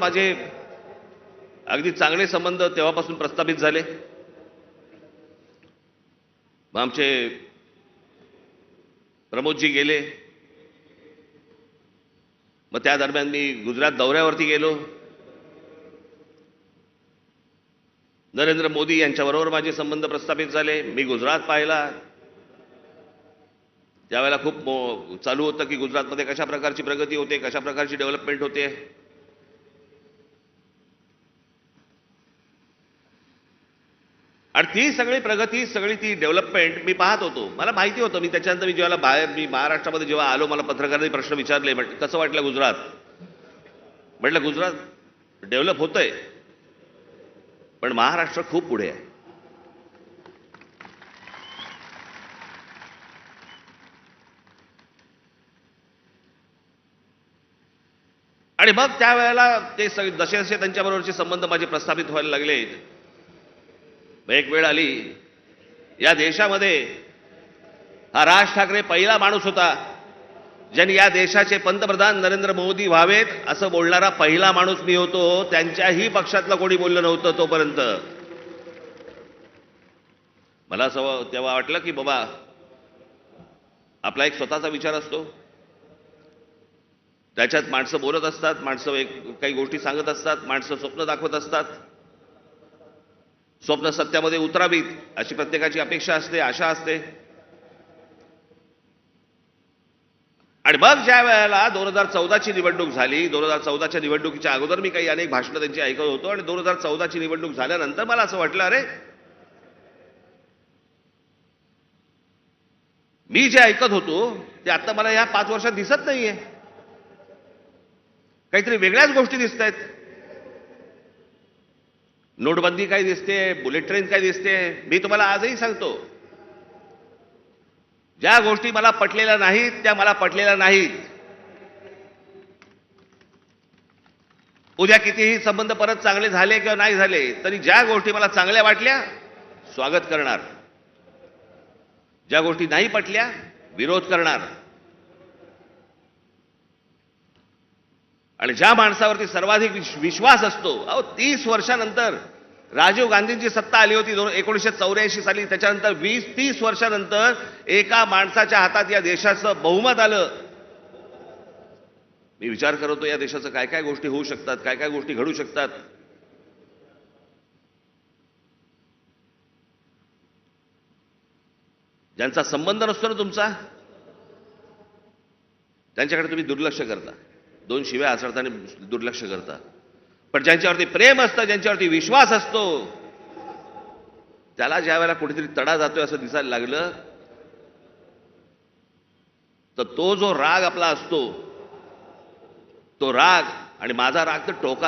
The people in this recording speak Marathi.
माझे अगदी चांगले संबंध तेव्हापासून प्रस्थापित झाले. मग आमचे प्रमोदजी गेले. मग त्या दरम्यान मी गुजरात दौऱ्यावरती गेलो. नरेंद्र मोदी यांच्याबरोबर माझे संबंध प्रस्थापित झाले. मी गुजरात पाहिला. त्यावेळेला खूप चालू होतं की गुजरातमध्ये कशा प्रकारची प्रगती होते कशा प्रकारची डेव्हलपमेंट होते. आणि ती सगळी प्रगती सगळी ती डेव्हलपमेंट मी पाहत होतो. मला माहिती होतं मी त्याच्यानंतर मी जेव्हा बाहेर मी महाराष्ट्रामध्ये जेव्हा आलो मला पत्रकारांनी प्रश्न विचारले म्हट कसं वाटलं गुजरात? म्हटलं गुजरात डेव्हलप होतंय पण महाराष्ट्र खूप पुढे आहे. आणि मग त्यावेळेला ते सगळे जसे जसे त्यांच्याबरोबरचे संबंध माझे प्रस्थापित व्हायला लागले. एक वेळ आली. या देशामध्ये हा राज ठाकरे पहिला माणूस होता ज्यांनी या देशाचे पंतप्रधान नरेंद्र मोदी व्हावेत असं बोलणारा पहिला माणूस मी होतो त्यांच्याही पक्षातलं कोणी बोललं नव्हतं तोपर्यंत. मला असं तेव्हा वाटलं की बाबा आपला एक स्वतःचा विचार असतो. त्याच्यात माणसं बोलत असतात माणसं एक काही गोष्टी सांगत असतात माणसं स्वप्न दाखवत असतात. स्वप्न सत्यामध्ये उतरावीत अशी प्रत्येकाची अपेक्षा असते आशा असते. आणि मग ज्या वेळेला दोन हजार चौदाची निवडणूक झाली दोन हजार चौदाच्या निवडणुकीच्या अगोदर मी काही अनेक भाषणं त्यांची ऐकत होतो आणि दोन हजार चौदाची निवडणूक झाल्यानंतर मला असं वाटलं अरे मी जे ऐकत होतो ते आता मला या पाच वर्षात दिसत नाहीये. काहीतरी वेगळ्याच गोष्टी दिसत आहेत नोटबंदी काय दिसते बुलेट ट्रेन काय दिसते मी तुम्हाला आजही सांगतो. ज्या गोष्टी मला पटलेल्या नाहीत त्या मला पटलेल्या नाहीत. उद्या कितीही संबंध परत चांगले झाले किंवा नाही झाले तरी ज्या गोष्टी मला चांगल्या वाटल्या स्वागत करणार. ज्या गोष्टी नाही पटल्या विरोध करणार. आणि ज्या माणसावरती सर्वाधिक विश्वास असतो अहो तीस वर्षानंतर राजीव गांधींची सत्ता आली होती दोन एकोणीसशे चौऱ्याऐंशी साली. त्याच्यानंतर वीस तीस वर्षानंतर एका माणसाच्या हातात या देशाचं बहुमत आलं. मी विचार करतो या देशाचं काय काय गोष्टी होऊ शकतात काय काय गोष्टी घडू शकतात? ज्यांचा संबंध नसतो ना तुमचा त्यांच्याकडे तुम्ही दुर्लक्ष करता. दोन शिव्या आचरताना दुर्लक्ष करता पण ज्यांच्यावरती प्रेम असतं ज्यांच्यावरती विश्वास असतो त्याला ज्या वेळेला कुठेतरी तडा जातोय असं दिसायला लागलं तर तो जो राग आपला असतो तो राग आणि माझा राग तर टोका